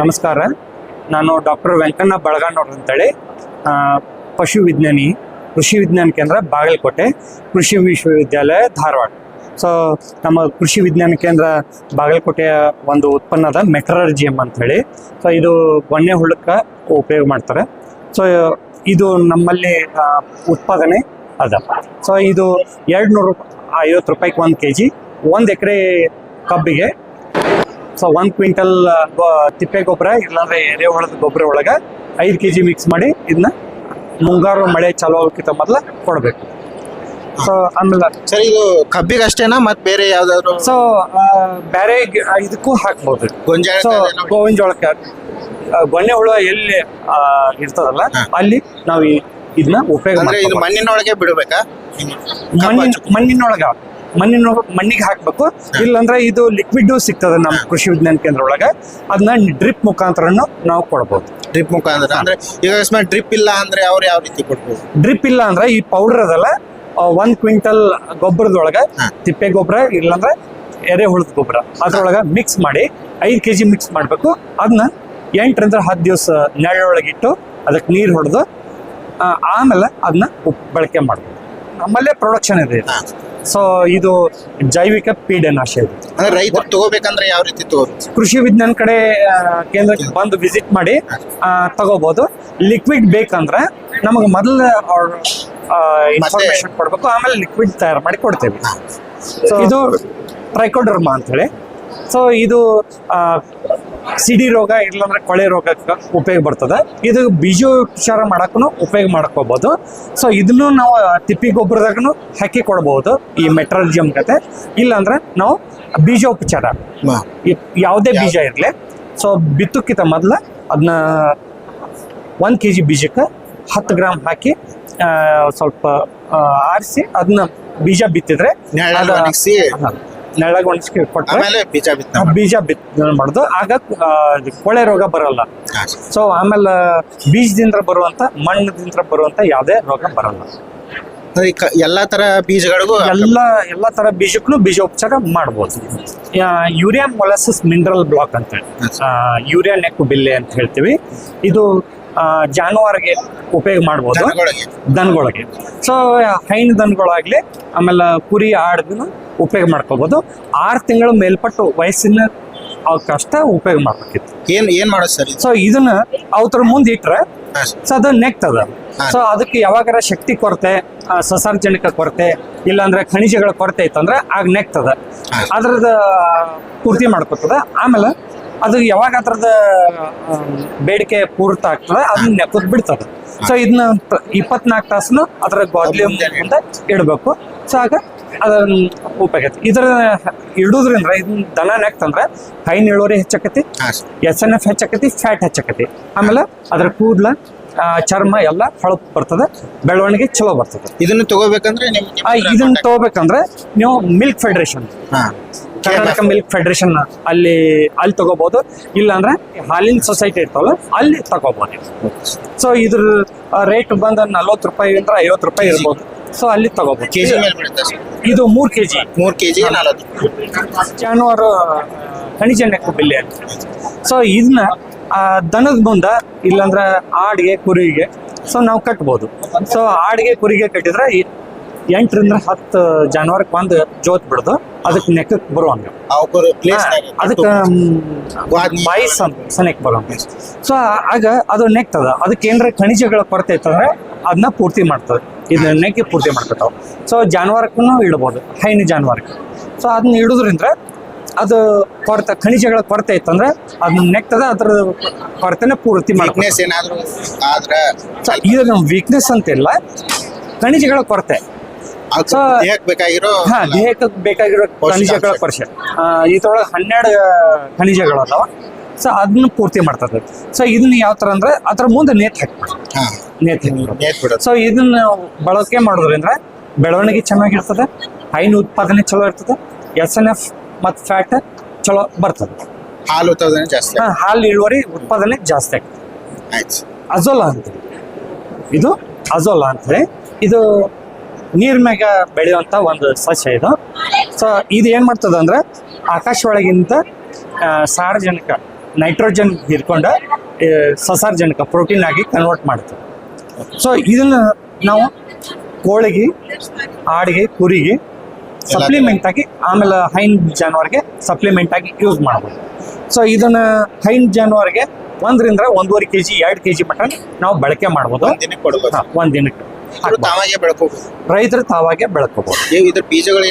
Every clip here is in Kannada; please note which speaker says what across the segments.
Speaker 1: ನಮಸ್ಕಾರ. ನಾನು ಡಾಕ್ಟರ್ ವೆಂಕಣ್ಣ ಬಳಗಾನವ್ರು ಅಂತೇಳಿ. ಪಶು ವಿಜ್ಞಾನಿ, ಕೃಷಿ ವಿಜ್ಞಾನ ಕೇಂದ್ರ ಬಾಗಲಕೋಟೆ, ಕೃಷಿ ವಿಶ್ವವಿದ್ಯಾಲಯ ಧಾರವಾಡ. ಸೊ ನಮ್ಮ ಕೃಷಿ ವಿಜ್ಞಾನ ಕೇಂದ್ರ ಬಾಗಲಕೋಟೆಯ ಒಂದು ಉತ್ಪನ್ನದ ಮೆಟ್ರಾಲಜಿಯಂ ಅಂತೇಳಿ. ಸೊ ಇದು ಬೊನ್ನೆ ಹುಳಕ್ಕೆ ಉಪಯೋಗ ಮಾಡ್ತಾರೆ. ಸೊ ಇದು ನಮ್ಮಲ್ಲಿ ಉತ್ಪಾದನೆ ಅದ. ಸೊ ಇದು ಎರಡು ನೂರು ಐವತ್ತು ರೂಪಾಯಿಗೆ ಒಂದು ಕೆ ಜಿ ಒಂದು ಎಕರೆ ಕಬ್ಬಿಗೆ ಸೊ ಒಂದ್ ಕ್ವಿಂಟಲ್ ತಿಪ್ಪೆ ಗೊಬ್ಬರ ಇಲ್ಲಾಂದ್ರೆ ಎರೆಹುಳದ ಗೊಬ್ಬರ ಒಳಗೆ ಐದು ಕೆ ಜಿ ಮಿಕ್ಸ್ ಮಾಡಿ ಇದನ್ನ ಮುಂಗಾರು ಮಳೆ ಚಾಲು ಆಗೋಕ್ಕಿಂತ ಮೊದಲ ಕೊಡಬೇಕು. ಸೊ ಆಮೇಲೆ
Speaker 2: ಸರ್ ಇದು ಕಬ್ಬಿಗೆ ಅಷ್ಟೇನಾ ಮತ್ ಬೇರೆ ಯಾವ್ದಾದ್ರು?
Speaker 1: ಸೊ ಬೇರೆ ಇದಕ್ಕೂ ಹಾಕ್ಬೋದು.
Speaker 2: ಗೊಂಜಾಳ
Speaker 1: ಸೊ ಗೋವಿನ ಆ, ಗೊಣ್ಣೆ ಹುಳ ಎಲ್ಲಿ ಇರ್ತದಲ್ಲ ಅಲ್ಲಿ ನಾವು ಇದನ್ನ ಉಪಯೋಗ
Speaker 2: ಅಂದ್ರೆ ಇದು ಮಣ್ಣಿನೊಳಗೆ ಬಿಡಬೇಕಾ?
Speaker 1: ಮಣ್ಣಿನ ಮಣ್ಣಿನೊಳಗ ಮಣ್ಣಿನ ಮಣ್ಣಿಗೆ ಹಾಕಬೇಕು. ಇಲ್ಲಾಂದ್ರೆ ಇದು ಲಿಕ್ವಿಡ್ ಸಿಗ್ತದೆ ನಮ್ಮ ಕೃಷಿ ವಿಜ್ಞಾನ ಕೇಂದ್ರ ಒಳಗೆ ಅದನ್ನ ಡ್ರಿಪ್ ಮುಖಾಂತರ ನಾವು ಕೊಡ್ಬೋದು.
Speaker 2: ಡ್ರಿಪ್ ಮುಖಾಂತರ. ಅಂದ್ರೆ ಈಗ ಡ್ರಿಪ್ ಇಲ್ಲ ಅಂದ್ರೆ ಅವ್ರು ಯಾವ ರೀತಿ ಕೊಡ್ಬೋದು?
Speaker 1: ಡ್ರಿಪ್ ಇಲ್ಲ ಅಂದ್ರೆ ಈ ಪೌಡರ್ ಅದಲ್ಲ ಒಂದ್ ಕ್ವಿಂಟಲ್ ಗೊಬ್ಬರದೊಳಗೆ ತಿಪ್ಪೆ ಗೊಬ್ಬರ ಇಲ್ಲಾಂದ್ರೆ ಎರೆಹುಳದ ಗೊಬ್ಬರ. ಅದ್ರೊಳಗೆ ಮಿಕ್ಸ್ ಮಾಡಿ ಐದು ಕೆ ಜಿ ಮಿಕ್ಸ್ ಮಾಡಬೇಕು. ಅದನ್ನ ಎಂಟರಿಂದ ಹತ್ತು ದಿವಸ ನೆರಳೊಳಗಿಟ್ಟು ಅದಕ್ಕೆ ನೀರು ಹೊಡೆದು ಆಮೇಲೆ ಅದನ್ನ ಬಳಕೆ ಮಾಡ್ಬೋದು. ನಮ್ಮಲ್ಲೇ ಪ್ರೊಡಕ್ಷನ್ ಇದೆ. ಸೊ ಇದು ಜೈವಿಕ ಪೀಡನಾಶ ಇದು
Speaker 2: ಅಂದ್ರೆ ರೈತರು ತಗೋಬೇಕಂದ್ರೆ ಯಾವ ರೀತಿ ತಗೋಬೇಕು?
Speaker 1: ಕೃಷಿ ವಿಜ್ಞಾನ ಕಡೆ ಆ, ಕೇಂದ್ರಕ್ಕೆ ಬಂದು ವಿಸಿಟ್ ಮಾಡಿ ಆ, ತಗೋಬಹುದು ಲಿಕ್ವಿಡ್ ಬೇಕಂದ್ರೆ ನಮಗೆ ಮೊದಲ ಇನ್ಫಾರ್ಮೇಶನ್ ಕೊಡ್ಬೇಕು. ಆಮೇಲೆ ಲಿಕ್ವಿಡ್ ತಯಾರು ಮಾಡಿ ಕೊಡ್ತೇವೆ. ಸೊ ಇದು ಟ್ರೈಕೋಡರ್ಮಾ ಅಂತೇಳಿ. ಸೊ ಇದು ಸಿಡಿ ರೋಗ ಇಲ್ಲಾಂದ್ರೆ ಕೊಳೆ ರೋಗಕ್ಕೆ ಉಪಯೋಗ ಬರ್ತದೆ. ಇದು ಬೀಜೋಪಚಾರ ಮಾಡಕ್ಕೂ ಉಪಯೋಗ ಮಾಡ್ಕೋಬಹುದು ಸೊ ಇದನ್ನು ನಾವು ತಿಪ್ಪಿ ಗೊಬ್ಬರದಾಗೂ ಹಾಕಿ ಕೊಡ್ಬೋದು ಈ ಮೆಟ್ರಾಲಜಿಯಂ ಕತೆ ಇಲ್ಲಾಂದ್ರೆ ನಾವು ಬೀಜೋಪಚಾರ ಯಾವುದೇ ಬೀಜ ಇರಲಿ. ಸೊ ಬಿತ್ತಕ್ಕಿಂತ ಮೊದಲು ಅದನ್ನ ಒಂದು ಕೆ ಜಿ ಬೀಜಕ್ಕೆ ಹತ್ತು ಗ್ರಾಮ್ ಹಾಕಿ ಸ್ವಲ್ಪ ಆರಿಸಿ ಅದನ್ನ ಬೀಜ ಬಿತ್ತಿದ್ರೆ ಅದು-
Speaker 2: ಒಣಗಿಸಿ
Speaker 1: ಹಾ, ನೆರಳಾಗಿ ಒಣಗಿಸಿ ಕೊಟ್ಟರೆ
Speaker 2: ಆಮೇಲೆ ಬೀಜ
Speaker 1: ಬೀಜ ಬಿತ್ ಮಾಡುದು. ಆಗ ಆ, ಕೊಳೆ ರೋಗ ಬರಲ್ಲ. ಸೊ ಆಮೇಲೆ ಬೀಜದಿಂದ ಬರುವಂತ ಮಣ್ಣದಿಂದ ಬರುವಂತ ಯಾವುದೇ ರೋಗ ಬರಲ್ಲ.
Speaker 2: ಎಲ್ಲಾ ತರ ಬೀಜಗಳಿಗೂ
Speaker 1: ಎಲ್ಲ ಎಲ್ಲಾ ತರ ಬೀಜಕ್ಕೂ ಬೀಜೋಪಚಾರ ಮಾಡ್ಬೋದು. ಯೂರಿಯಾ ಮೊಲಾಸಸ್ ಮಿನರಲ್ ಬ್ಲಾಕ್ ಅಂತ ಯೂರಿಯಾ ನೆಕ್ ಬಿಲ್ಲೆ ಅಂತ ಹೇಳ್ತೀವಿ. ಇದು ಆ, ಜಾನುವಾರಿಗೆ ಉಪಯೋಗ ಮಾಡ್ಬೋದು.
Speaker 2: ದನಗಳಿಗೆ.
Speaker 1: ದನಗಳಿಗೆ. ಸೊ ಹೈನು ದನಗಳಾಗ್ಲಿ ಆಮೇಲೆ ಕುರಿ ಆಡ್ದನ್ನು ಉಪಯೋಗ ಮಾಡ್ಕೋಬಹುದು ಆರು ತಿಂಗಳ ಮೇಲ್ಪಟ್ಟು ವಯಸ್ಸಿನ ಕಷ್ಟ ಉಪಯೋಗ ಮಾಡ್ಬೇಕಿತ್ತು.
Speaker 2: ಏನ್ ಏನ್ ಮಾಡೋದು ಸರ್ ಇದು?
Speaker 1: ಸೊ ಇದನ್ನ ಅವ್ರ ಮುಂದೆ ಇಟ್ರೆ
Speaker 2: ಹಾ, ಸರ್.
Speaker 1: ಸೊ ಅದು. ನೆಕ್ತದ. ಸೊ ಅದಕ್ಕೆ ಯಾವಾಗಾರ ಶಕ್ತಿ ಕೊರತೆ ಆ, ಸಸಾರ್ಜನಕ ಕೊರತೆ ಇಲ್ಲಾಂದ್ರೆ ಖನಿಜಗಳ ಕೊರತೆ ಇತ್ತಂದ್ರೆ ಆಗ ನೆಕ್ತದ
Speaker 2: ಹಾ.
Speaker 1: ಅದ್ರದ ಪೂರ್ತಿ ಮಾಡ್ಕೊತದ. ಆಮೇಲೆ ಅದು ಯಾವಾಗ ಅದ್ರದ ಆ, ಬೇಡಿಕೆ ಪೂರ್ತಿ ಆಗ್ತದೆ ಅದನ್ನ ನೆಕ್ಕದ್ ಬಿಡ್ತದ. ಸೊ ಇದನ್ನ ಇಪ್ಪತ್ನಾಲ್ಕು ತಾಸನು ಅದರ ಗೋದ್ಲಿ ಮುಂದೆ ಇಡಬೇಕು. ಸೊ ಆಗ ಅದನ್ನ ಉಪಯೋಗ ಐತಿ. ಇದ್ರ ಇಡುದ್ರಿಂದ ಇದನ್ನ ದನ ನೆಕ್ತಂದ್ರೆ ಹೈನ್ ಇಳುವರಿ ಹೆಚ್ಚಾಕತಿ ಎಸ್ ಎನ್ ಎಫ್ ಹೆಚ್ಚಾಕತಿ ಫ್ಯಾಟ್ ಹೆಚ್ಚಕತಿ. ಆಮೇಲೆ ಅದ್ರ ಕೂದಲ ಚರ್ಮ ಎಲ್ಲ ಹೊಳಪ್ ಬರ್ತದ ಬೆಳವಣಿಗೆ ಚಲೋ ಬರ್ತದೆ.
Speaker 2: ಇದನ್ನು ತಗೋಬೇಕಂದ್ರೆ
Speaker 1: ಇದನ್ನ ತಗೋಬೇಕಂದ್ರೆ ನೀವು milk federation. Karnataka milk federation ಅಲ್ಲಿ ಅಲ್ಲಿ ತಗೋಬಹುದು ಇಲ್ಲಾಂದ್ರೆ ಹಾಲಿನ ಸೊಸೈಟಿ ಇರ್ತಾವಲ್ಲ ಅಲ್ಲಿ ತಗೋಬಹುದು ಸೊ ಇದ್ರ ರೇಟ್ ಬಂದ ನಲ್ವತ್ತು ರೂಪಾಯಿ ಅಂದ್ರೆ ಐವತ್ತು ರೂಪಾಯಿ ಇರ್ಬೋದು. ಸೊ ಅಲ್ಲಿ ತಗೋಬಹುದು
Speaker 2: ಕೆಜಿ ಮೇಲೆ ಬೀಳುತ್ತೆ ಸರ್
Speaker 1: ಇದು ಮೂರ್ ಕೆಜಿ
Speaker 2: ಮೂರ್ ಕೆಜಿ ನಲವತ್ತು
Speaker 1: ಜಾನುವಾರು ಖನಿಜ ಬೆಲೆ. ಬಿಲ್ಲೆ ಅಂತ ಸೊ ಇದನ್ನ ಆ, ದನದ ಮುಂದ ಇಲ್ಲಾಂದ್ರೆ ಆಡಿಗೆ ಕುರಿಗೆ ಸೊ ನಾವು ಕಟ್ಬೋದು. ಸೊ ಆಡಿಗೆ ಕುರಿಗೆ ಕಟ್ಟಿದ್ರೆ ಎಂಟರಿಂದ ಹತ್ತು ಜಾನುವಾರಕ್ಕೆ ಒಂದು ಜೋತ್ ಬಿಡ್ದು ಅದಕ್ಕೆ ನೆಕ್ಕಕ್ಕೆ ಬರುವಂಗೆ. ಅದಕ್ಕೆ
Speaker 2: ವಾದ್ನಿ.
Speaker 1: ಬಾಯಿ ಸನಕ್ ಬರುವಂಗ. ಸೊ ಆಗ ಅದು ನೆಕ್ತದ. ಅದಕ್ಕೆ ಏನಾರ ಖನಿಜಗಳ ಕೊರತೆ ಇತ್ತಂದ್ರೆ ಅದನ್ನ ಪೂರ್ತಿ ಮಾಡ್ತದೆ. ಇದನ್ನ ನೆಕ್ಕಿ ಪೂರ್ತಿ ಮಾಡ್ಕೊತಾವೆ. ಸೊ ಜಾನುವಾರಕ್ಕೂ ಇಡ್ಬೋದು ಹೈನು ಜಾನುವಾರಕ್ಕೆ ಸೊ ಅದನ್ನ ಇಡೋದ್ರಿಂದ ಅದು ಕೊರತೆ ಖನಿಜಗಳ ಕೊರತೆ ಇತ್ತಂದ್ರೆ ಅದನ್ನ ನೆಕ್ತದ ಅದ್ರ ಕೊರತೆನ ಪೂರ್ತಿ ಮಾಡ್ಬೇಕು
Speaker 2: ಏನಾದರೂ ಆದ್ರೆ
Speaker 1: ಇದು ನಮ್ಮ ವೀಕ್ನೆಸ್ ಅಂತಿಲ್ಲ ಖನಿಜಗಳ ಕೊರತೆ.
Speaker 2: ದೇಹಕ್ಕೆ ಬೇಕಾಗಿರೋ
Speaker 1: ಹಾ ದೇಹಕ್ಕೆ ಬೇಕಾಗಿರೋ ಖನಿಜಗಳ ಕೊರತೆ. ಇದ್ರೊಳಗೆ ಹನ್ನೆರಡು ಖನಿಜಗಳು ಅದಾವ ಸೊ ಅದನ್ನ ಪೂರ್ತಿ ಮಾಡ್ತದೆ. ಸೊ ಇದನ್ನ ಯಾವ ತರ ಅಂದ್ರೆ ಅದ್ರ ಮುಂದೆ ನೇತ್ ಹಾಕ್ಬಿಡ್ತಾರೆ
Speaker 2: ಹಾ.
Speaker 1: ನೇತ್ ಹಾಕ್ಬಿಡೋದು
Speaker 2: ನೇತ್ ಬಿಡೋದು.
Speaker 1: ಸೊ ಇದನ್ನ ಬಳಕೆ ಮಾಡೋದ್ರಿಂದ ಬೆಳವಣಿಗೆ ಚೆನ್ನಾಗಿರ್ತದೆ ಹೈನು ಉತ್ಪಾದನೆ ಚಲೋ ಇರ್ತದೆ ಎಸ್ ಎನ್ ಎಫ್ ಮತ್ತು ಫ್ಯಾಟ್ ಚಲೋ ಬರ್ತದೆ.
Speaker 2: ಹಾಲು ಉತ್ಪಾದನೆ ಜಾಸ್ತಿ
Speaker 1: ಹಾ, ಹಾಲು ಇಳುವರಿ ಉತ್ಪಾದನೆ ಜಾಸ್ತಿ ಆಗ್ತದೆ.
Speaker 2: ಆಯ್ತು.
Speaker 1: ಅಜೋಲಾ ಅಂತ ಇದು ಅಜೋಲಾ ಅಂತೇಳಿ ಇದು ನೀರ್ ಮ್ಯಾಗ ಬೆಳೆಯುವಂತ ಒಂದು ಸಸ್ಯ ಇದು. ಸೊ ಇದು ಏನ್ ಮಾಡ್ತದೆ ಅಂದ್ರೆ ಆಕಾಶ ಒಳಗಿಂತ ಆ, ಸಾರಜನಕ ನೈಟ್ರೋಜನ್ ಹಿಡ್ಕೊಂಡು ಸಸಾರ್ಜನಕ ಪ್ರೋಟೀನ್ ಆಗಿ ಕನ್ವರ್ಟ್ ಮಾಡುತ್ತೆ. ಸೊ ಇದನ್ನ ನಾವು ಕೋಳಿಗೆ ಆಡಿಗೆ ಕುರಿಗೆ ಸಪ್ಲಿಮೆಂಟ್ ಆಗಿ ಆಮೇಲೆ ಹೈನ್ ಜಾನುವಾರಿಗೆ ಸಪ್ಲಿಮೆಂಟ್ ಆಗಿ ಯೂಸ್ ಮಾಡ್ಬೋದು. ಸೊ ಇದನ್ನ ಹೈನ್ ಜಾನುವಾರಿಗೆ ಒಂದರಿಂದ ಒಂದೂವರೆ ಕೆ ಜಿ ಎರಡು ಕೆ ಜಿ ಮಟನ್ ನಾವು ಬಳಕೆ ಮಾಡ್ಬೋದು.
Speaker 2: ಒಂದ್ ದಿನಕ್ಕೆ ತಾವಾಗೆ ಬೆಳ್ಕೋಬಹುದು
Speaker 1: ರೈತರು ತಾವಾಗೆ ಬೆಳ್ಕೋಬಹುದು
Speaker 2: ಬೀಜಗಳು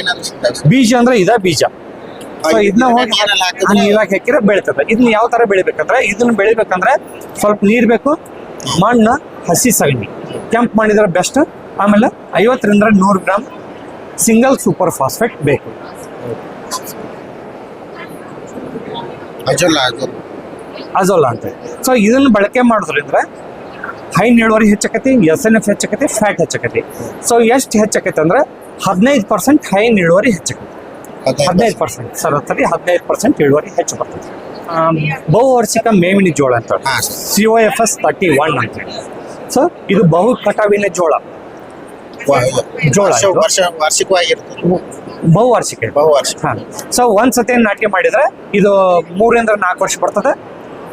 Speaker 1: ಬೀಜ ಅಂದ್ರೆ ಇದ ಬೀಜ. ಸೊ ಇದನ್ನ ಹೋಗಿ ನೀರಾಗ ಹಾಕಿದ್ರೆ ಬೆಳಿತದೆ. ಇದನ್ನ ಯಾವ ತರ ಬೆಳಿಬೇಕಂದ್ರೆ ಇದನ್ನ ಬೆಳಿಬೇಕಂದ್ರೆ ಸ್ವಲ್ಪ ನೀರ್ ಬೇಕು ಮಣ್ಣು ಹಸಿ ಸಗಣಿ. ಕೆಂಪ್ ಮಾಡಿದ್ರೆ ಬೆಸ್ಟ್ ಆಮೇಲೆ ಐವತ್ತರಿಂದ ನೂರು ಗ್ರಾಮ್ ಸಿಂಗಲ್ ಸೂಪರ್ ಫಾಸ್ಫೇಟ್ ಬೇಕು. ಅಜೋಲ ಅಂತ. ಸೊ ಇದನ್ನ ಬಳಕೆ ಮಾಡೋದ್ರಿಂದ ಹೈ ಇಳುವರಿ ಹೆಚ್ಚಕತಿ ಎಸ್ ಎನ್ ಎಫ್ ಹೆಚ್ಚಕತಿ ಫ್ಯಾಟ್ ಹೆಚ್ಚಕತಿ. ಸೊ ಎಷ್ಟು ಹೆಚ್ಚಕತಿ ಅಂದ್ರೆ ಹದಿನೈದು ಪರ್ಸೆಂಟ್ ಹೈ ಇಳುವರಿ ಹೆಚ್ಚಕತಿ. ಹದಿನೈದು ಪರ್ಸೆಂಟ್ ಸರಾಸರಿ ಹದಿನೈದು ಪರ್ಸೆಂಟ್ ಇಳುವರಿ ಹೆಚ್ಚು ಬರ್ತದೆ. ಬಹುವರ್ಷಿಕ ಮೇವಿನ ಜೋಳ ಅಂತ. C O F S thirty one ಅಂತ ಸೊ ಇದು ಬಹು ಕಟಾವಿನ ಜೋಳ ಜೋಳ
Speaker 2: ವಾರ್ಷಿಕವಾಗಿರ್ತದೆ
Speaker 1: ಬಹುವಾರ್ಷಿಕ.
Speaker 2: ಬಹುವಾರ್ಷಿಕ.
Speaker 1: ಹಾ. ಸೊ ಒಂದ್ ಸತಿ ನಾಟಿ ಮಾಡಿದ್ರೆ ಇದು ಮೂರರಿಂದ ನಾಲ್ಕು ವರ್ಷ ಬರ್ತದೆ.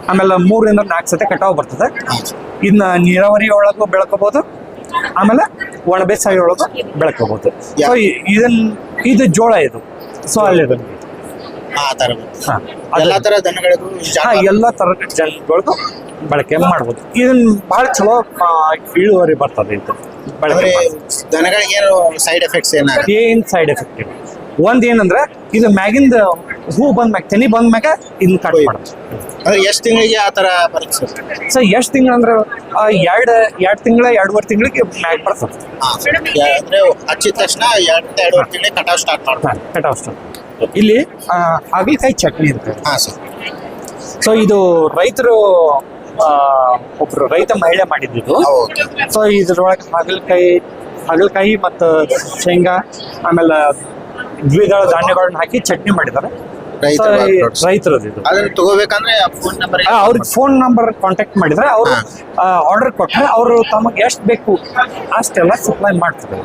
Speaker 1: ಆಮೇಲೆ ಮೂರರಿಂದ ನಾಲ್ಕು ಸತಿ ಕಟಾವು ಬರ್ತದೆ. ಇದನ್ನ ನೀರಾವರಿ ಒಳಗೂ ಬೆಳ್ಕೋಬಹುದು ಆಮೇಲೆ ಒಣ ಬೇಸಾಯ ಒಳಗೂ ಬೆಳ್ಕೋಬಹುದು ಸೊ ಇದನ್ನ ಇದು ಜೋಳ ಇದು. ಸೊ ಅಲ್ಲಿ
Speaker 2: ಆ ತರ
Speaker 1: ಹಾ
Speaker 2: ಎಲ್ಲಾ ತರ ದನಗಳಿಗೂ
Speaker 1: ಹಾ ಎಲ್ಲ ಜನಗಳಿಗೂ ಬಳಕೆ ಮಾಡ್ಬೋದು. ಇದನ್ನ ಬಹಳ ಚಲೋ ಆ, ಇಳುವರಿ ಬರ್ತದೆ ಇದು ಬಳಕೆ
Speaker 2: ಅಂದ್ರೆ
Speaker 1: ಮಾಡಿದ್ರೆ.
Speaker 2: ದನಗಳಿಗೆ ಏನು ಸೈಡ್ ಎಫೆಕ್ಟ್ಸ್
Speaker 1: ಏನ್ ಸೈಡ್ ಎಫೆಕ್ಟ್ ಇಲ್ಲ. ಒಂದ್ ಏನಂದ್ರೆ ಇದು ಮ್ಯಾಗಿಂದ ಹೂ ಬಂದ್ ಮ್ಯಾಗ ತೆನಿ ಬಂದ್ಮ್ಯಾಗ ಇದನ್ನ ಕಟ್
Speaker 2: ಮಾಡ್ತಾರೆ
Speaker 1: ಮಾಡೋದು
Speaker 2: ಎಷ್ಟು ತಿಂಗಳಿಗೆ ಆ ತರ ಬರುತ್ತೆ ಸರ್?
Speaker 1: ಸರ್ ಎಷ್ಟು ತಿಂಗಳು ಅಂದ್ರೆ ಎರಡು ಎರಡು ತಿಂಗಳ ಎರಡೂವರೆ ತಿಂಗಳಿಗೆ ಮ್ಯಾಗ್ ಬರ್ತದೆ.
Speaker 2: ಅಂದ್ರೆ ಹಚ್ಚಿದ ತಕ್ಷಣ ಎರಡು ಎರಡೂವರೆ ತಿಂಗಳಿಗೆ ಕಟಾವ್ ಸ್ಟಾರ್ಟ್ ಮಾಡ್ತಾರೆ
Speaker 1: ಕಟಾವ್ ಸ್ಟಾರ್ಟ್ ಇಲ್ಲಿ ಹಾಗಲಕಾಯಿ ಚಟ್ನಿ ಅಂತ
Speaker 2: ಹಾ ಸರ್.
Speaker 1: ಸೊ ಇದು ರೈತರು ಒಬ್ರು ರೈತ ಮಹಿಳೆ ಮಾಡಿದ್ದು. ಸೊ ಇದ್ರೊಳಗೆ ಹಾಗಲಕಾಯಿ ಹಾಗಲಕಾಯಿ ಮತ್ತು ಶೇಂಗಾ ಆಮೇಲೆ ದ್ವಿದಳ ಧಾನ್ಯಗಳನ್ನ ಹಾಕಿ ಚಟ್ನಿ ಮಾಡಿದ್ದಾರೆ. ರೈತರದ್ದು ಇದು.
Speaker 2: ಅದನ್ನ ತಗೋಬೇಕಂದ್ರೆ ಫೋನ್ ನಂಬರ್
Speaker 1: ಅವ್ರಿಗೆ ಫೋನ್ ನಂಬರ್ ಕಾಂಟ್ಯಾಕ್ಟ್ ಮಾಡಿದ್ರೆ ಅವರು ಆರ್ಡರ್ ಕೊಟ್ಟರೆ ಅವರು ತಮಗೆ ಎಷ್ಟು ಬೇಕು ಅಷ್ಟೆಲ್ಲ ಸಪ್ಲೈ ಮಾಡ್ತಾರೆ